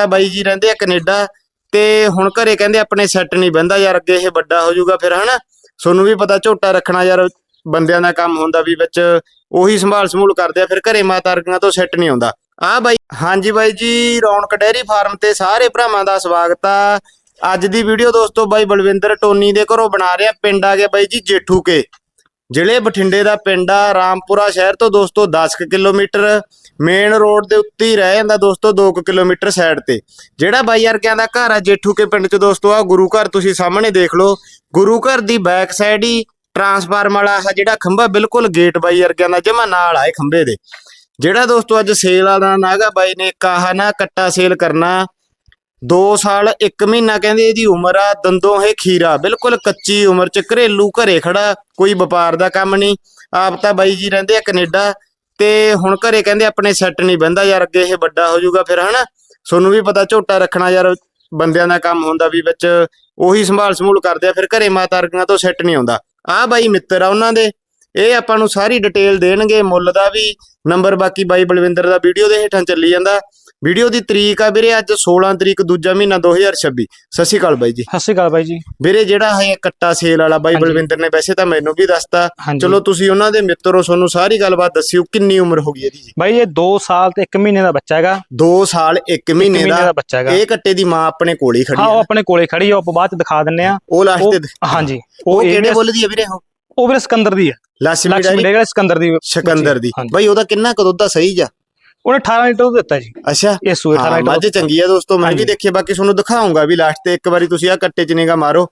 ਤਾਂ ਬਾਈ ਜੀ ਰਹਿੰਦੇ ਆ ਕੈਨੇਡਾ ਤੇ ਹੁਣ ਘਰੇ ਕਹਿੰਦੇ ਆਪਣੇ ਸੈੱਟ ਨਹੀਂ ਬੰਦਾ ਯਾਰ, ਅੱਗੇ ਇਹ ਵੱਡਾ ਹੋ ਜਾਊਗਾ ਫਿਰ, ਹਨਾ? ਤੁਹਾਨੂੰ ਵੀ ਪਤਾ ਝੋਟਾ ਰੱਖਣਾ ਯਾਰ, ਬੰਦਿਆਂ ਦਾ ਕੰਮ ਹੁੰਦਾ ਵੀ ਵਿੱਚ ਉਹੀ ਸੰਭਾਲ ਸਮੂਲ ਕਰਦੇ ਆ, ਫਿਰ ਘਰੇ ਮਾਤਾ ਵਰਗੀਆਂ ਤੋਂ ਸੈੱਟ ਨਹੀਂ ਆਉਂਦਾ। ਆ ਬਾਈ, ਹਾਂਜੀ ਬਾਈ ਜੀ, ਰੌਣਕ ਡੈਰੀ ਫਾਰਮ ਤੇ ਸਾਰੇ ਭਰਾਵਾਂ ਦਾ ਸਵਾਗਤ ਆ। ਅੱਜ ਦੀ ਵੀਡੀਓ ਦੋਸਤੋ ਬਾਈ ਬਲਵਿੰਦਰ ਟੋਨੀ ਦੇ ਘਰੋਂ ਬਣਾ ਰਿਹਾ ਪਿੰਡ ਆ ਗਿਆ ਬਾਈ ਜੀ ਜੇਠੂ ਕੇ। ਜ਼ਿਲ੍ਹੇ ਬਠਿੰਡੇ ਦਾ ਪਿੰਡ ਆ, ਰਾਮਪੁਰਾ ਸ਼ਹਿਰ ਤੋਂ ਦੋਸਤੋ 10 ਕਿਲੋਮੀਟਰ ਮੇਨ ਰੋਡ ਦੇ ਉੱਤੇ ਹੀ ਰਹਿ ਜਾਂਦਾ ਦੋਸਤੋ 2 ਕੁ ਕਿਲੋਮੀਟਰ ਸਾਈਡ ਤੇ। ਜਿਹੜਾ ਬਾਈ ਯਾਰਕਿਆਂ ਦਾ ਘਰ ਆ, ਜੇਠੂ ਕੇ ਪਿੰਡ ਚ ਦੋਸਤੋ ਆ, ਗੁਰੂ ਘਰ ਤੁਸੀਂ ਸਾਹਮਣੇ ਦੇਖ ਲਓ। ਗੁਰੂ ਘਰ ਦੀ ਬੈਕ ਸਾਈਡ ਹੀ ਟਰਾਂਸਫਾਰਮ ਵਾਲਾ ਆ, ਜਿਹੜਾ ਖੰਭਾ ਬਿਲਕੁਲ ਗੇਟ ਬਾਈ ਯਾਰਕਿਆਂ ਦਾ ਜਮਾ ਨਾਲ ਆਏ ਖੰਭੇ ਦੇ। ਜਿਹੜਾ ਦੋਸਤੋ ਅੱਜ ਸੇਲ ਵਾਲਾ ਨਾਗਾ ਬਾਈ ਨੇ ਕਾਹਾ ਨਾ, ਕੱਟਾ ਸੇਲ ਕਰਨਾ। 2 ਸਾਲ 1 ਮਹੀਨਾ ਕਹਿੰਦੇ ਇਹਦੀ ਉਮਰ ਆ, ਦੰਦੋਂ ਇਹ ਖੀਰਾ, ਬਿਲਕੁਲ ਕੱਚੀ ਉਮਰ ਚ, ਘਰੇਲੂ ਘਰੇ ਖੜਾ, ਕੋਈ ਵਪਾਰ ਦਾ ਕੰਮ ਨਹੀਂ। ਆਪ ਤਾਂ ਬਾਈ ਜੀ ਰਹਿੰਦੇ ਆ ਕੈਨੇਡਾ, ਤੇ ਹੁਣ ਘਰੇ ਕਹਿੰਦੇ ਆਪਣੇ ਸੈੱਟ ਨਹੀਂ ਬੰਦਾ ਯਾਰ ਅੱਗੇ ਇਹ ਵੱਡਾ ਹੋ ਜਾਊਗਾ ਫਿਰ, ਹਨਾ? ਤੁਹਾਨੂੰ ਵੀ ਪਤਾ ਝੋਟਾ ਰੱਖਣਾ ਯਾਰ, ਬੰਦਿਆਂ ਦਾ ਕੰਮ ਹੁੰਦਾ ਵੀ ਵਿੱਚ, ਉਹੀ ਸੰਭਾਲ ਸਮੂਲ ਕਰਦੇ ਆ, ਫਿਰ ਘਰੇ ਮਾਤਾ ਵਰਗੀਆਂ ਤੋਂ ਸੈੱਟ ਨਹੀਂ ਆਉਂਦਾ। ਆ ਬਾਈ ਮਿੱਤਰ ਆ ਉਹਨਾਂ ਦੇ, ਇਹ ਆਪਾਂ ਨੂੰ ਸਾਰੀ ਡਿਟੇਲ ਦੇਣਗੇ, ਮੁੱਲ ਦਾ ਵੀ, ਨੰਬਰ ਬਾਕੀ ਬਾਈ ਬਲਵਿੰਦਰ ਦਾ ਵੀਡੀਓ ਦੇ ਹੇਠਾਂ ਚੱਲੀ ਜਾਂਦਾ। ਵੀਡੀਓ ਦੀ ਤਰੀਕ ਆ ਵੀਰੇ ਅੱਜ 16 ਤਰੀਕ ਦੂਜਾ ਮਹੀਨਾ 2026 ਸਤਿ ਸ਼੍ਰੀ ਅਕਾਲ ਬਾਈ ਜੀ। ਸਤਿ ਸ਼੍ਰੀ ਅਕਾਲ ਬਾਈ ਜੀ। ਵੀਰੇ ਜਿਹੜਾ ਹੈ ਕੱਟਾ ਸੇਲ ਵਾਲਾ ਬਾਈ। ਬਲਵਿੰਦਰ ਨੇ ਵੈਸੇ ਤਾਂ ਮੈਨੂੰ ਵੀ ਦੱਸਤਾ। ਚਲੋ ਤੁਸੀਂ ਉਹਨਾਂ ਦੇ ਮਿੱਤਰੋ ਤੁਹਾਨੂੰ ਸਾਰੀ ਗੱਲਬਾਤ ਦੱਸਿਓ ਕਿੰਨੀ ਉਮਰ ਹੋ ਗਈ ਇਹਦੀ ਜੀ? ਬਾਈ ਇਹ 2 ਸਾਲ ਤੇ 1 ਮਹੀਨੇ ਦਾ ਬੱਚਾ ਹੈਗਾ। 2 ਸਾਲ 1 ਇੱਕ ਮਹੀਨੇ ਦਾ। ਦਾ ਬੱਚਾ ਹੈਗਾ। ਇਹ ਕੱਟੇ ਦੀ ਮਾਂ ਆਪਣੇ ਕੋਲ ਹੀ ਖੜੀ ਹਾਂ ਉਹ ਹੈ ਆਪਣੇ ਕੋਲੇ ਖੜੀ ਆ ਉਹ ਬਾਅਦ ਚ ਦਿਖਾ ਦਿੰਨੇ ਆ ਉਹ ਲਾਸਟ ਉਹ ਤੇ ਹਾਂਜੀ। ਉਹ ਕਿਹੜੇ ਇਹ ਬੋਲਦੀ ਹੈ ਵੀਰੇ ਉਹ? ਉਹ ਵੀਰੇ ਸਿਕੰਦਰ ਦੀ ਹੈ। ਲక్ష్ਮੀ ਡੇਗਾ ਸਿਕੰਦਰ ਦੀ ਸਿਕੰਦਰ ਦੀ। ਬਾਈ ਉਹਦਾ ਕਿੰਨਾ ਕੁ ਦੁੱਧ ਦਾ ਸਹੀ ਜਾ। ਉਹਨੇ 18 ਲੀਟਰ ਦੁੱਧ ਦਿੱਤਾ ਜੀ ਅੱਛਾ। ਇਹ ਸੂਏ 18 ਹਾਂ ਲੀਟਰ ਮੱਝ ਚੰਗੀ ਆ ਦੋਸਤੋ ਮੈਂ ਵੀ। ਦੇਖਿਆ ਬਾਕੀ ਤੁਹਾਨੂੰ ਦਿਖਾਉਂਗਾ ਵੀ ਲਾਸਟ ਤੇ ਇੱਕ ਵਾਰੀ ਤੁਸੀਂ ਆ ਕੱਟੇ ਚ ਨਿਗਾ ਮਾਰੋ।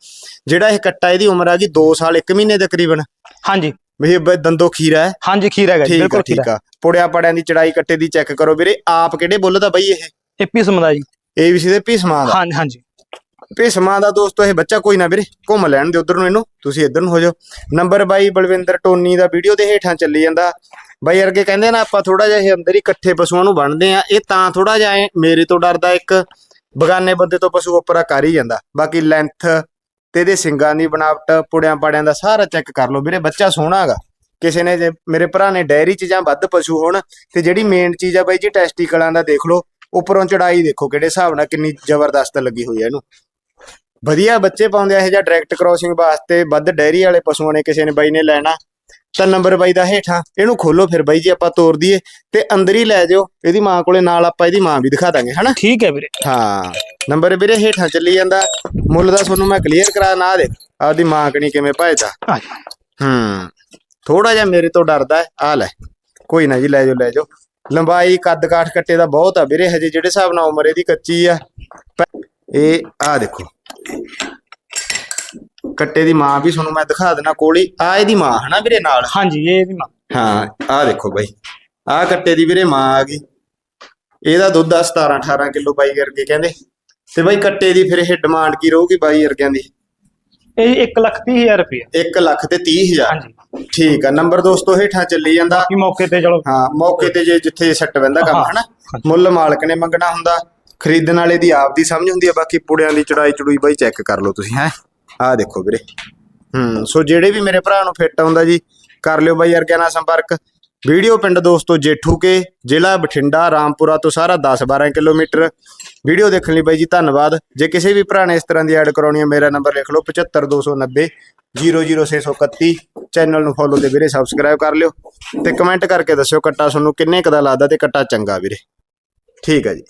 ਜਿਹੜਾ ਇਹ ਕੱਟਾ ਇਹਦੀ ਉਮਰ ਆ ਗਈ 2 ਸਾਲ 1 ਮਹੀਨੇ ਤਕਰੀਬਨ। ਹਾਂਜੀ। ਵੀ ਇਹ ਦੰਦੋ ਖੀਰਾ ਹੈ। ਹਾਂਜੀ ਖੀਰ ਹੈਗਾ ਬਿਲਕੁਲ ਠੀਕ ਆ। ਪੁੜਿਆ ਪੜਿਆਂ ਦੀ ਚੜਾਈ ਕੱਟੇ ਦੀ ਚੈੱਕ ਕਰੋ ਵੀਰੇ। ਆਪ ਕਿਹੜੇ ਬੁੱਲ ਦਾ ਬਈ ਇਹ? ਇਹ ਪੀਸਮ ਦਾ ਜੀ। ਏਬੀਸੀ ਦੇ ਭੀਸਮਾਂ ਦਾ। ਹਾਂਜੀ ਹਾਂਜੀ। ਭੀਸਮਾਂ ਦਾ ਦੋਸਤੋ ਇਹ ਬੱਚਾ ਕੋਈ ਨਾ ਵੀਰੇ ਘੁੰਮ ਲੈਣ ਦੇ ਉਧਰ ਨੂੰ ਇਹਨੂੰ। ਤੁਸੀਂ ਇੱਧਰ ਨੂੰ ਹੋ ਜਾਓ। ਨੰਬਰ ਬਾਈ ਬਲਵਿੰਦਰ ਟੋਨੀ ਦਾ ਵੀਡੀਓ ਦੇ ਹੇਠਾਂ ਚੱਲੀ ਜਾਂਦਾ। ਬਾਈ ਅਰਗੇ ਕਹਿੰਦੇ ਨਾ ਆਪਾਂ ਥੋੜਾ ਜਿਹਾ ਇਹ ਅੰਦਰ ਹੀ ਇਕੱਠੇ ਪਸ਼ੂਆਂ ਨੂੰ ਬਣਦੇ ਆ ਇਹ ਤਾਂ ਥੋੜਾ ਜਿਹਾ ਮੇਰੇ ਤੋਂ ਡਰਦਾ ਇੱਕ ਬਗਾਨੇ ਬੰਦੇ ਤੋਂ ਪਸ਼ੂ ਉੱਪਰਾ ਕਰ ਹੀ ਜਾਂਦਾ। ਬਾਕੀ ਲੈਂਥ ਤੇ ਇਹਦੇ ਸਿੰਗਾਂ ਦੀ ਬਣਾਵਟ, ਪੁੜਿਆਂ ਪਾੜਿਆਂ ਦਾ ਸਾਰਾ ਚੈੱਕ ਕਰ ਲਓ ਵੀਰੇ, ਬੱਚਾ ਸੋਹਣਾ ਹੈਗਾ। ਕਿਸੇ ਨੇ ਜੇ ਮੇਰੇ ਭਰਾ ਨੇ ਡੈਰੀ ਚ ਜਾਂ ਵੱਧ ਪਸ਼ੂ ਹੋਣ ਤੇ ਜਿਹੜੀ ਮੇਨ ਚੀਜ਼ ਆ ਬਾਈ ਜੀ ਟੈਸਟੀਕਲਾਂ ਦਾ ਦੇਖ ਲਓ, ਉੱਪਰੋਂ ਚੜਾਈ ਦੇਖੋ ਕਿਹੜੇ ਹਿਸਾਬ ਨਾਲ ਕਿੰਨੀ ਜ਼ਬਰਦਸਤ ਲੱਗੀ ਹੋਈ ਹੈ ਇਹਨੂੰ। ਵਧੀਆ ਬੱਚੇ ਪਾਉਂਦੇ ਆ, ਇਹ ਜਾਂ ਡਾਇਰੈਕਟ ਕ੍ਰੋਸਿੰਗ ਵਾਸਤੇ ਵੱਧ ਡੈਰੀ ਵਾਲੇ ਪਸ਼ੂਆਂ ਨੇ ਕਿਸੇ ਨੇ ਬਾਈ ਨੇ ਲੈਣਾ। ਤਾਂ ਨੰਬਰ ਬਾਈ ਦਾ ਹੇਠਾਂ ਇਹਨੂੰ ਖੋਲੋ ਫਿਰ ਬਾਈ ਜੀ ਆਪਾਂ ਤੋਰ ਦਈਏ ਤੇ ਅੰਦਰ ਹੀ ਲੈ ਜਾਓ ਇਹਦੀ ਮਾਂ ਕੋਲੇ ਨਾਲ ਆਪਾਂ ਇਹਦੀ ਮਾਂ ਵੀ ਦਿਖਾ ਦਾਂਗੇ ਹਨਾ? ਠੀਕ ਹੈ ਵੀਰੇ। ਹਾਂ ਨੰਬਰ ਵੀਰੇ ਹੇਠਾਂ ਚੱਲੀ ਜਾਂਦਾ ਮੁੱਲ ਦਾ ਤੁਹਾਨੂੰ ਮੈਂ ਕਲੀਅਰ ਕਰਾ ਨਾ ਦੇ ਆਪਦੀ ਮਾਂ ਕਣੀ ਕਿਵੇਂ ਭਜਦਾ। ਆ ਹੂੰ ਥੋੜਾ ਜਿਹਾ ਮੇਰੇ ਤੋਂ ਡਰਦਾ ਆ ਲੈ ਕੋਈ ਨਾ ਜੀ ਲੈ ਜਾਓ ਲੈ ਜਾਓ। ਲੰਬਾਈ ਕੱਦ ਕਾਠ ਕੱਟੇ ਦਾ ਬਹੁਤ ਆ ਵੀਰੇ ਹਜੇ ਜਿਹੜੇ ਹਿਸਾਬ ਨਾਲ ਉਮਰ ਇਹਦੀ ਕੱਚੀ ਆ। ਪ- ਇਹ ਆ ਦੇਖੋ ਕੱਟੇ ਦੀ ਮਾਂ ਵੀ ਤੁਹਾਨੂੰ ਮੈਂ ਦਿਖਾ ਦੇਣਾ ਕੋਲੀ। ਆ ਇਹਦੀ ਮਾਂ ਹਨਾ ਵੀਰੇ ਨਾਲ? ਹਾਂਜੀ ਇਹ ਇਹਦੀ ਮਾਂ। ਹਾਂ ਆ ਦੇਖੋ ਬਾਈ। ਆ ਕੱਟੇ ਦੀ ਵੀਰੇ ਮਾਂ ਆ ਗਈ। ਇਹਦਾ ਦੁੱਧ ਆ 17 18 ਕਿਲੋ ਬਾਈ ਕਰਕੇ ਕਹਿੰਦੇ। ਤੇ ਬਾਈ ਕੱਟੇ ਦੀ ਫਿਰ ਇਹ ਡਿਮਾਂਡ ਕੀ ਰਹੂਗੀ ਬਾਈ ਵਰਗਿਆਂ ਦੀ? ਇਹ 1 ਲੱਖ 30 ਹਜ਼ਾਰ ਰੁਪਏ 1 ਲੱਖ ਤੇ 30 ਹਜ਼ਾਰ। ਹਾਂਜੀ। ਠੀਕ ਆ ਨੰਬਰ ਦੋਸਤੋ ਹੇਠਾਂ ਚੱਲੀ ਜਾਂਦਾ। ਕੀ ਮੌਕੇ ਤੇ ਚਲੋ। ਹਾਂ ਮੌਕੇ ਤੇ ਜੇ ਜਿੱਥੇ ਸੱਟ ਬੰਦਾ ਕੰਮ ਹਨਾ। ਮੁੱਲ ਮਾਲਕ ਨੇ ਮੰਗਣਾ ਹੁੰਦਾ। ਖਰੀਦਣ ਵਾਲੇ ਦੀ ਆਪ ਦੀ ਸਮਝ ਹੁੰਦੀ ਆ ਬਾਕੀ ਪੁੜਿਆਂ ਦੀ ਚੜਾਈ ਚੜੂਈ ਬਾਈ ਚੈੱਕ ਕਰ ਲਓ ਤੁਸੀਂ ਹੈ? ਆਹ ਦੇਖੋ ਵੀਰੇ। ਹੂੰ, ਸੋ ਜਿਹੜੇ ਵੀ ਮੇਰੇ ਭਰਾ ਨੂੰ ਫਿੱਟ ਆਉਂਦਾ ਜੀ, ਕਰ ਲਿਓ ਬਾਈ ਅਰਗਿਆ ਨਾਲ ਸੰਪਰਕ। ਵੀਡੀਓ ਪਿੰਡ ਦੋਸਤੋ ਜੇਠੂ ਕੇ, ਜ਼ਿਲ੍ਹਾ ਬਠਿੰਡਾ, ਰਾਮਪੁਰਾ ਤੋਂ ਸਾਰਾ 10-12 ਕਿਲੋਮੀਟਰ। ਵੀਡੀਓ ਦੇਖਣ ਲਈ ਬਾਈ ਜੀ ਧੰਨਵਾਦ। ਜੇ ਕਿਸੇ ਵੀ ਭਰਾ ਨੇ ਇਸ ਤਰ੍ਹਾਂ ਦੀ ਐਡ ਕਰਾਉਣੀ ਹੈ, ਮੇਰਾ ਨੰਬਰ ਲਿਖ ਲਓ 75290 00631 ਚੈਨਲ ਨੂੰ ਫੋਲੋ ਤੇ ਵੀਰੇ ਸਬਸਕ੍ਰਾਈਬ ਕਰ ਲਿਓ। ਤੇ ਕਮੈਂਟ ਕਰਕੇ ਦੱਸਿਓ ਕੱਟਾ ਤੁਹਾਨੂੰ ਕਿੰਨੇ ਕੁ ਦਾ ਲੱਗਦਾ ਤੇ ਕੱਟਾ ਚੰਗਾ ਵੀਰੇ। ਠੀਕ ਹੈ ਜੀ।